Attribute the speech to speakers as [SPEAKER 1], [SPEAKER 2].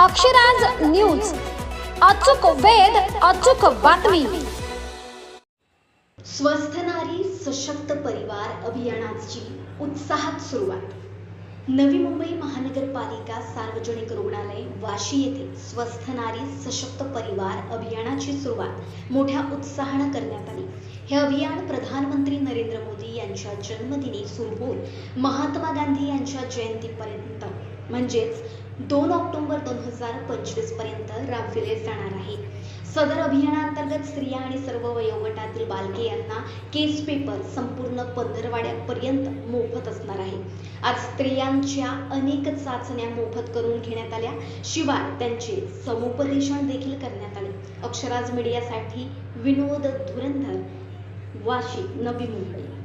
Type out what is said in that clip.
[SPEAKER 1] Akshraj news. अचूक वेध अचूक बातमी.
[SPEAKER 2] स्वस्थ नारी सशक्त परिवार अभियानाची उत्साहात सुरुवात. नवी मुंबई महानगरपालिका सार्वजनिक रुग्णालय वाशी येथे स्वस्थ नारी सशक्त परिवार अभियानाची सुरुवात मोठ्या उत्साहानं करण्यात आली. हे अभियान प्रधानमंत्री नरेंद्र मोदी यांच्या जन्मदिनी सुरू होऊन महात्मा गांधी यांच्या जयंतीपर्यंत म्हणजेच दोन ऑक्टोबर दोन हजार पंचवीसपर्यंत राबविले जाणार आहे. सदर अभियानांतर्गत स्त्रिया आणि सर्व वयोगटातील बालके यांना केस पेपर संपूर्ण पंधरवाड्यापर्यंत मोफत असणार आहे. आज स्त्रियांच्या अनेक चाचण्या मोफत करून घेण्यात आल्या. शिवाय त्यांचे समुपदेशन देखील करण्यात आले. अक्षराज मीडियासाठी विनोद धुरंधर वाशी नवी मुंबई.